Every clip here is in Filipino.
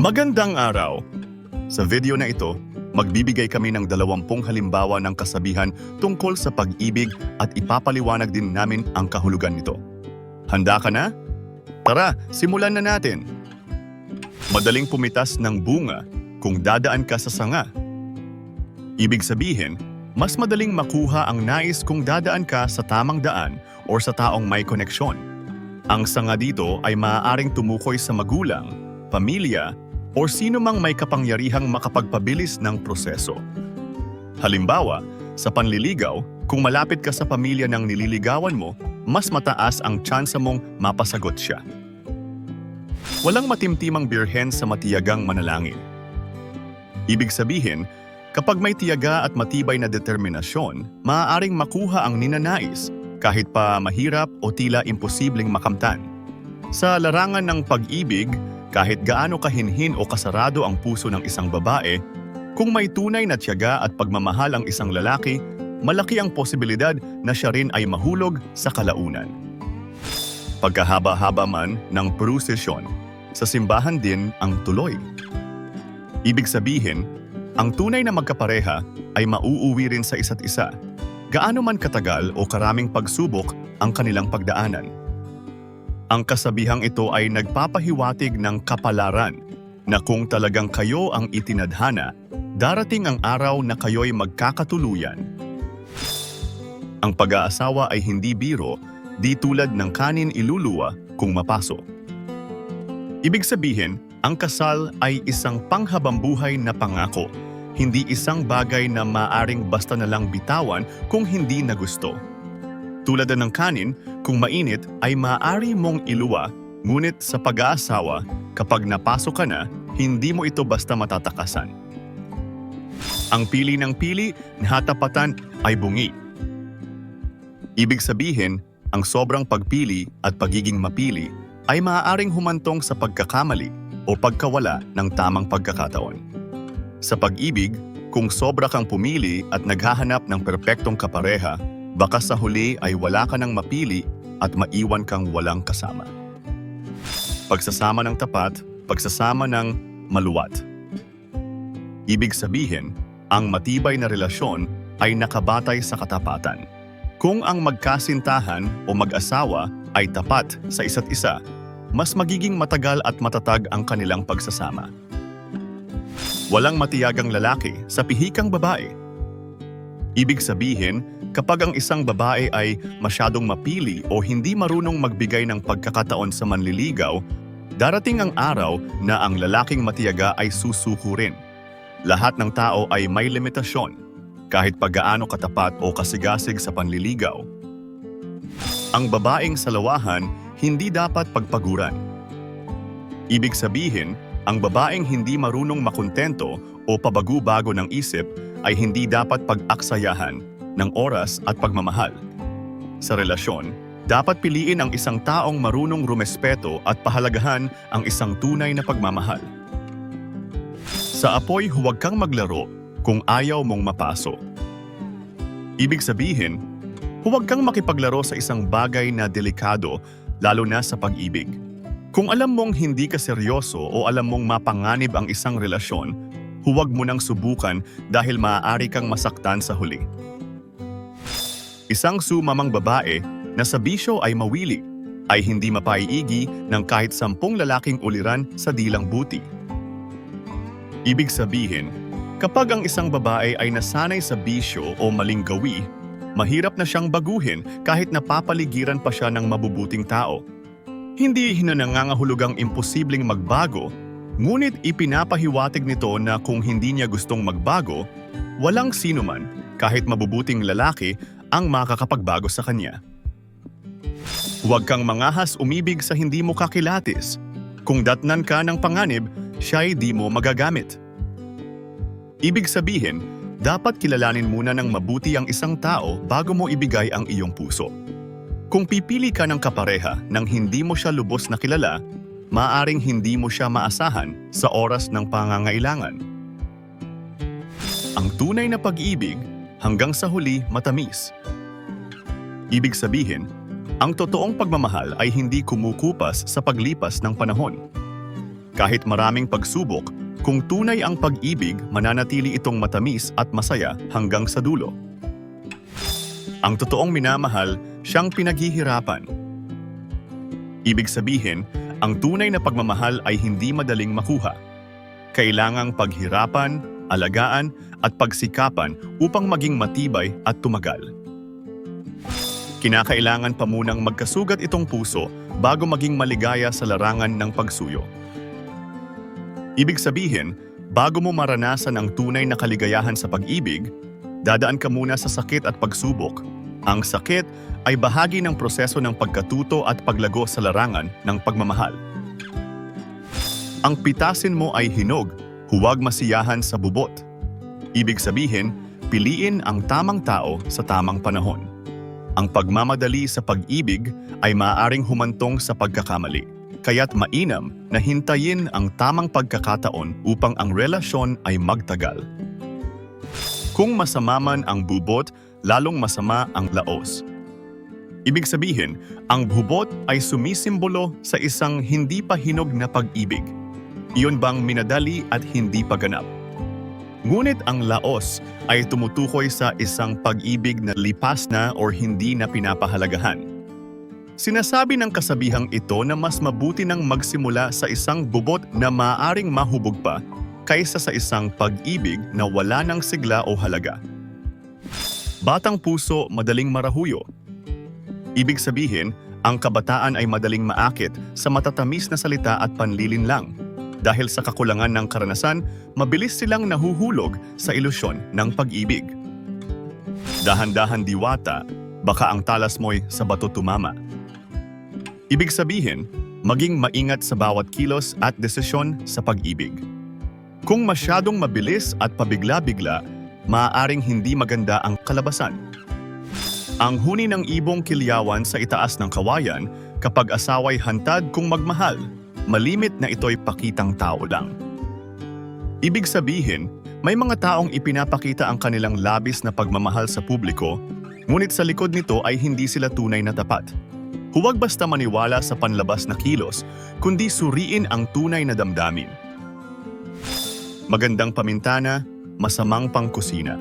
Magandang araw! Sa video na ito, magbibigay kami ng dalawampung halimbawa ng kasabihan tungkol sa pag-ibig at ipapaliwanag din namin ang kahulugan nito. Handa ka na? Tara, simulan na natin! Madaling pumitas ng bunga kung dadaan ka sa sanga. Ibig sabihin, mas madaling makuha ang nais kung dadaan ka sa tamang daan o sa taong may koneksyon. Ang sanga dito ay maaaring tumukoy sa magulang, pamilya, o sino mang may kapangyarihang makapagpabilis ng proseso. Halimbawa, sa panliligaw, kung malapit ka sa pamilya ng nililigawan mo, mas mataas ang tsansa mong mapasagot siya. Walang matimtimang birhen sa matiyagang manalangin. Ibig sabihin, kapag may tiyaga at matibay na determinasyon, maaaring makuha ang ninanais kahit pa mahirap o tila imposibleng makamtan. Sa larangan ng pag-ibig, kahit gaano kahinhin o kasarado ang puso ng isang babae, kung may tunay na tiyaga at pagmamahal ang isang lalaki, malaki ang posibilidad na siya rin ay mahulog sa kalaunan. Pagkahaba-haba man ng prosesyon, sa simbahan din ang tuloy. Ibig sabihin, ang tunay na magkapareha ay mauuwi rin sa isa't isa, gaano man katagal o karaming pagsubok ang kanilang pagdaanan. Ang kasabihang ito ay nagpapahiwatig ng kapalaran na kung talagang kayo ang itinadhana, darating ang araw na kayo'y magkakatuluyan. Ang pag-aasawa ay hindi biro, di tulad ng kanin iluluwa kung mapaso. Ibig sabihin, ang kasal ay isang panghabambuhay na pangako, hindi isang bagay na maaring basta na lang bitawan kung hindi na gusto. Tulad ng kanin, kung mainit ay maaari mong iluwa, ngunit sa pag-aasawa, kapag napasok ka na, hindi mo ito basta matatakasan. Ang pili ng pili, nahatapatan ay bungi. Ibig sabihin, ang sobrang pagpili at pagiging mapili ay maaaring humantong sa pagkakamali o pagkawala ng tamang pagkakataon. Sa pag-ibig, kung sobra kang pumili at naghahanap ng perpektong kapareha, baka sa huli ay wala ka nang mapili at maiwan kang walang kasama. Pagsasama ng tapat, pagsasama ng maluwat. Ibig sabihin, ang matibay na relasyon ay nakabatay sa katapatan. Kung ang magkasintahan o mag-asawa ay tapat sa isa't isa, mas magiging matagal at matatag ang kanilang pagsasama. Walang matiyagang lalaki sa pihikang babae. Ibig sabihin, kapag ang isang babae ay masyadong mapili o hindi marunong magbigay ng pagkakataon sa manliligaw, darating ang araw na ang lalaking matiyaga ay susuko rin. Lahat ng tao ay may limitasyon, kahit paggaano katapat o kasigasig sa panliligaw. Ang babaeng salawahan hindi dapat pagpaguran. Ibig sabihin, ang babaeng hindi marunong makontento o pabago-bago ng isip ay hindi dapat pag-aksayahan ng oras at pagmamahal. Sa relasyon, dapat piliin ang isang taong marunong rumespeto at pahalagahan ang isang tunay na pagmamahal. Sa apoy huwag kang maglaro kung ayaw mong mapaso. Ibig sabihin, huwag kang makipaglaro sa isang bagay na delikado lalo na sa pag-ibig. Kung alam mong hindi ka seryoso o alam mong mapanganib ang isang relasyon, huwag mo nang subukan dahil maaari kang masaktan sa huli. Isang sumamang babae na sa bisyo ay mawili ay hindi mapaiigi ng kahit sampung lalaking uliran sa dilang buti. Ibig sabihin, kapag ang isang babae ay nasanay sa bisyo o maling gawi, mahirap na siyang baguhin kahit napapaligiran pa siya ng mabubuting tao. Hindi hinanangangahulugang imposibleng magbago, ngunit ipinapahiwatig nito na kung hindi niya gustong magbago, walang sino man, kahit mabubuting lalaki, ang makakapagbago sa kanya. Huwag kang mangahas umibig sa hindi mo kakilatis. Kung datnan ka ng panganib, siya'y di mo magagamit. Ibig sabihin, dapat kilalanin muna ng mabuti ang isang tao bago mo ibigay ang iyong puso. Kung pipili ka ng kapareha nang hindi mo siya lubos na kilala, maaring hindi mo siya maasahan sa oras ng pangangailangan. Ang tunay na pag-ibig hanggang sa huli matamis. Ibig sabihin, ang totoong pagmamahal ay hindi kumukupas sa paglipas ng panahon. Kahit maraming pagsubok, kung tunay ang pag-ibig, mananatili itong matamis at masaya hanggang sa dulo. Ang totoong minamahal, siyang pinaghihirapan. Ibig sabihin, ang tunay na pagmamahal ay hindi madaling makuha. Kailangang paghirapan, alagaan at pagsikapan upang maging matibay at tumagal. Kinakailangan pa munang magkasugat itong puso bago maging maligaya sa larangan ng pagsuyo. Ibig sabihin, bago mo maranasan ang tunay na kaligayahan sa pag-ibig, dadaan ka muna sa sakit at pagsubok. Ang sakit ay bahagi ng proseso ng pagkatuto at paglago sa larangan ng pagmamahal. Ang pitasin mo ay hinog, huwag masiyahan sa bubot. Ibig sabihin, piliin ang tamang tao sa tamang panahon. Ang pagmamadali sa pag-ibig ay maaaring humantong sa pagkakamali. Kaya't mainam na hintayin ang tamang pagkakataon upang ang relasyon ay magtagal. Kung masama man ang bubot, lalong masama ang laos. Ibig sabihin, ang bubot ay sumisimbolo sa isang hindi pa hinog na pag-ibig. Iyon bang minadali at hindi paganap? Ngunit ang laos ay tumutukoy sa isang pag-ibig na lipas na o hindi na pinapahalagahan. Sinasabi ng kasabihang ito na mas mabuti nang magsimula sa isang bubot na maaring mahubog pa kaysa sa isang pag-ibig na wala ng sigla o halaga. Batang puso madaling marahuyo. Ibig sabihin, ang kabataan ay madaling maakit sa matatamis na salita at panlilin lang. Dahil sa kakulangan ng karanasan, mabilis silang nahuhulog sa ilusyon ng pag-ibig. Dahan-dahan diwata, baka ang talas mo'y sa bato tumama. Ibig sabihin, maging maingat sa bawat kilos at desisyon sa pag-ibig. Kung masyadong mabilis at pabigla-bigla, maaaring hindi maganda ang kalabasan. Ang huni ng ibong kilyawan sa itaas ng kawayan kapag asaway hantad kung magmahal, malimit na ito'y pakitang tao lang. Ibig sabihin, may mga taong ipinapakita ang kanilang labis na pagmamahal sa publiko, ngunit sa likod nito ay hindi sila tunay na tapat. Huwag basta maniwala sa panlabas na kilos, kundi suriin ang tunay na damdamin. Magandang pamintana, masamang pangkusina.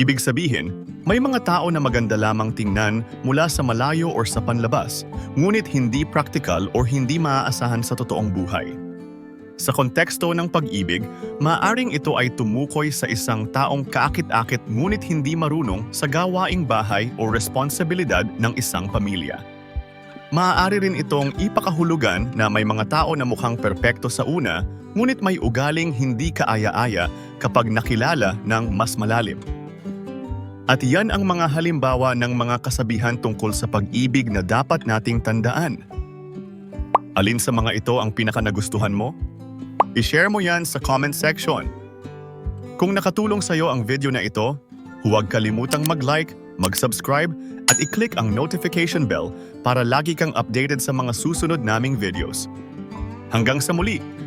Ibig sabihin, may mga tao na maganda lamang tingnan mula sa malayo or sa panlabas, ngunit hindi practical or hindi maaasahan sa totoong buhay. Sa konteksto ng pag-ibig, maaring ito ay tumukoy sa isang taong kaakit-akit ngunit hindi marunong sa gawaing bahay o responsibilidad ng isang pamilya. Maaari rin itong ipakahulugan na may mga tao na mukhang perpekto sa una, ngunit may ugaling hindi kaaya-aya kapag nakilala ng mas malalim. At yan ang mga halimbawa ng mga kasabihan tungkol sa pag-ibig na dapat nating tandaan. Alin sa mga ito ang pinaka nagustuhan mo? I-share mo yan sa comment section. Kung nakatulong sa'yo ang video na ito, huwag kalimutang mag-like, mag-subscribe at i-click ang notification bell para lagi kang updated sa mga susunod naming videos. Hanggang sa muli,